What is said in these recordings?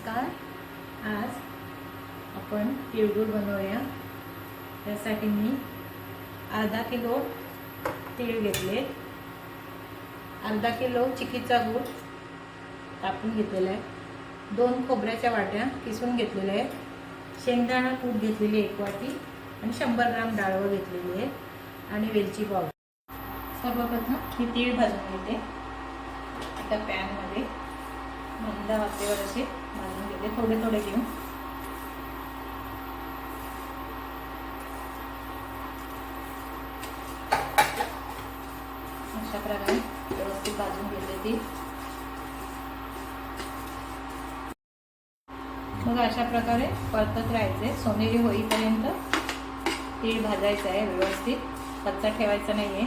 नमस्कार. आज आपण तिळगुळ बनवूया. त्यासाठी मी अर्धा किलो तीळ घेतले. अर्धा किलो चिकीचा गूळ कापून घेतलेला आहे. दोन खोबऱ्याच्या वाट्या किसून घेतलेल्या आहेत. शेंगदाणा कूट घेतलेली एक वाटी आणि शंभर ग्राम डाळवं घेतलेली आहे आणि वेलची पावडर. सर्वप्रथम मी तीळ भाजून घेते. एका पॅनमध्ये मंद वाफेवर असे भाजून घेते थोडे थोडे घेऊन अशा प्रकारे व्यवस्थित भाजून घेते ती मग अशा प्रकारे परतत राहायचे सोनेरी होईपर्यंत तीळ भाजायचं आहे व्यवस्थित कच्चा ठेवायचा नाही आहे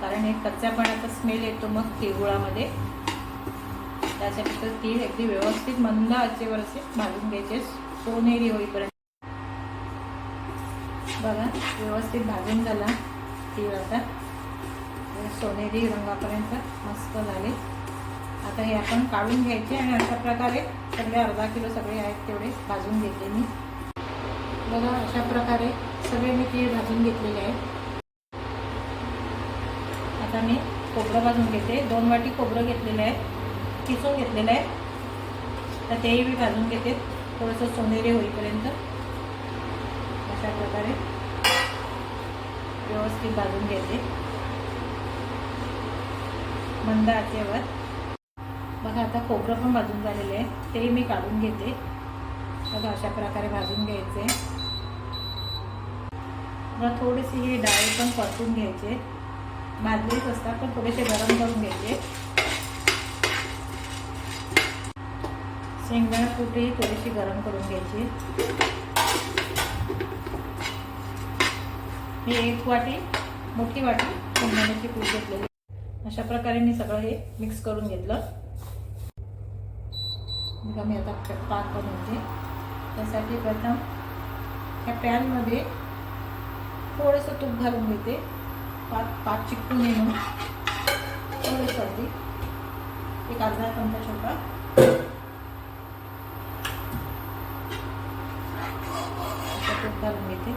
कारण हे कच्च्यापणाचा स्मेल येतो मग तिळगुळामध्ये त्यासाठी तर तीळ अगदी व्यवस्थित मंद आचेवर असे भाजून घ्यायचे. सोनेरी होईपर्यंत. बघा व्यवस्थित भाजून झाला तीळ आता. सोनेरी रंगापर्यंत मस्त झाले. आता हे आपण काढून घ्यायचे आणि अशा प्रकारे सगळे अर्धा किलो सगळे आहेत तेवढे भाजून घेते मी. बघा अशा प्रकारे सगळे मी तीळ भाजून घेतलेले आहेत. आता मी खोबरं भाजून घेते. दोन वाटी खोबरं घेतलेलं आहे किसून घेतलेलं आहे. तर तेही मी भाजून घेते. थोडंसं सोनेरी होईपर्यंत. अशा प्रकारे व्यवस्थित भाजून घेते. मंद आचेवर. बघा आता खोबरं पण भाजून झालेलं आहे. तेही मी काढून घेते. बघा अशा प्रकारे भाजून घ्यायचे. मग थोडीशी ही डाळी पण परतून घ्यायचे. भाजलेच असतात पण थोडेसे गरम करून घ्यायचे. शेंगदाणा कुठेही थोडीशी गरम करून घ्यायची. मी एक वाटी मोठी वाटी शेंगदाण्याची कूट घेतलेली. अशा प्रकारे मी सगळं हे मिक्स करून घेतलं. बघा मी आता पाक बनवते. त्यासाठी प्रथम ह्या पॅनमध्ये थोडंसं तूप घालून घेते. पाक पाक चिकटून नये म्हणून थोडंसं अगदी एक अर्धा चमचा छोटा असं तूप घालून घेते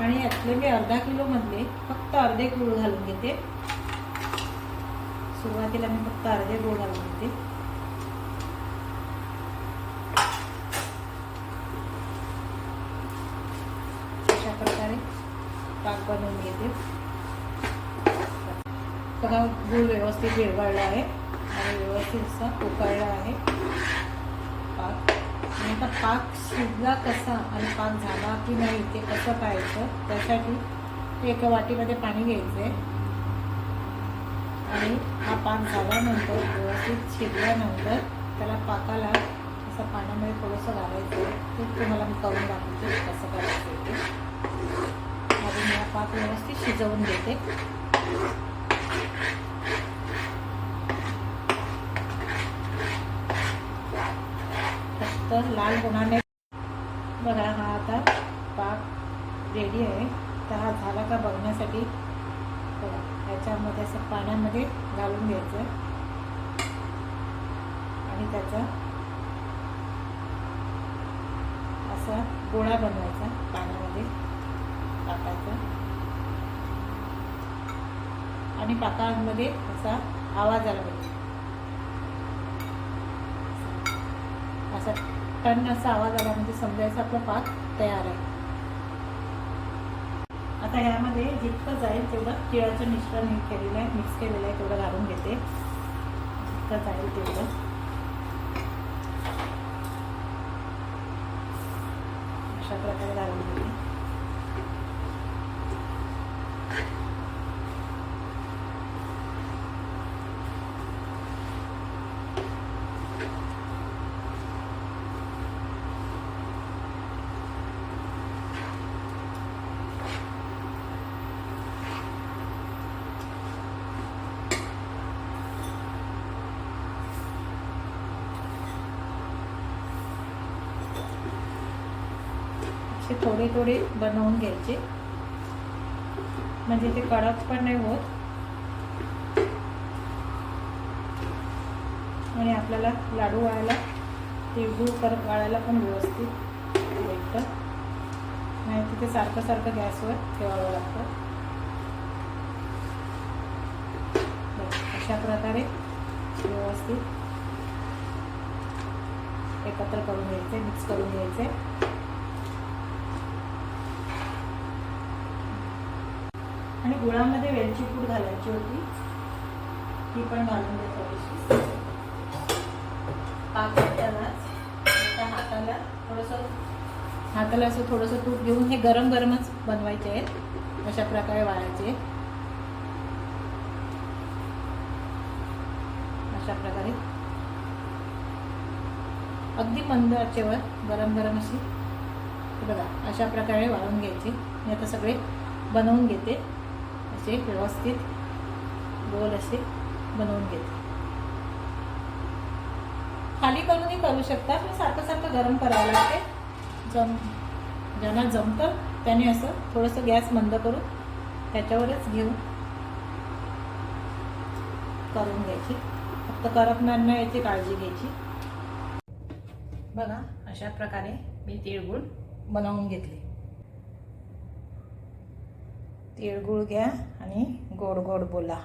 आणि यातले मी अर्धा किलो मधले फक्त अर्धे गूळ घालून घेते. सुरुवातीला मी फक्त अर्धे गूळ घालून घेते. अशा प्रकारे पाक बनवून घेते. बघा गूळ व्यवस्थित विरवाळला आहे आणि व्यवस्थित असा उकळला आहे. आणि आता पाक शिजला कसा आणि पाक झाला की नाही ते कसं पाहायचं त्यासाठी एका वाटीमध्ये पाणी घ्यायचं आहे आणि हा पाक झाल्यानंतर व्यवस्थित शिजल्यानंतर त्याला पाकाला असं पाण्यामध्ये थोडंसं घालायचं ते तुम्हाला मी करून दाखवते कसं करायचं ते. आधी हा पाक व्यवस्थित शिजवून घेते. तर लाल गुणाने बघा हा आता पाक रेडी आहे. तर हा झाला का बघण्यासाठी? बघा ह्याच्यामध्ये असं पाण्यामध्ये घालून घ्यायचं. आणि त्याचा असा गोळा बनवायचा पाण्यामध्ये टाकायचा. आणि पाकामध्ये असा आवाज आला पाहिजे. असा. टन असा आवाज आला म्हणजे समजायचं आपला पाक तयार आहे. आता ह्यामध्ये जितकं जाईल तेवढं तिळाचं मिश्रण मी केलेलं आहे मिक्स केलेलं आहे तेवढं घालून घेते. जितकं जाईल तेवढं. अशा प्रकारे घालून घेते. असे थोडे थोडे बनवून घ्यायचे. म्हणजे ते कडक पण नाही होत. आणि आपल्याला लाडू वाळायला तिळगुळ परत वाळायला पण व्यवस्थित भेटतं. नाही तिथे सारखं सारखं गॅसवर ठेवावं लागतं. अशा प्रकारे व्यवस्थित एकत्र करून घ्यायचे मिक्स करून घ्यायचे. आणि गुळामध्ये वेलची पूड घालायची होती. ती पण घालून देतो थोडीशी पाक करतानाच त्या हाताला थोडंसं हाताला असं थोडंसं तूप घेऊन हे गरम गरमच बनवायचे आहेत. अशा प्रकारे वाळायचे अशा प्रकारे. अगदी मंद आचेवर गरम गरम अशी. बघा अशा प्रकारे वाळून घ्यायचे. मी आता सगळे बनवून घेते. असे व्यवस्थित गोल असे बनवून घेते. खाली करूनही करू शकता. पण सारखं सारखं गरम करावं लागते. जम ज्यांना जमतं त्याने असं थोडंसं गॅस मंद करून त्याच्यावरच घेऊन करून घ्यायची. फक्त करपणार नाही याची काळजी घ्यायची. बघा अशा प्रकारे मी तिळगुळ बनवून घेतली. तिळगुळ घ्या आणि गोड गोड बोला.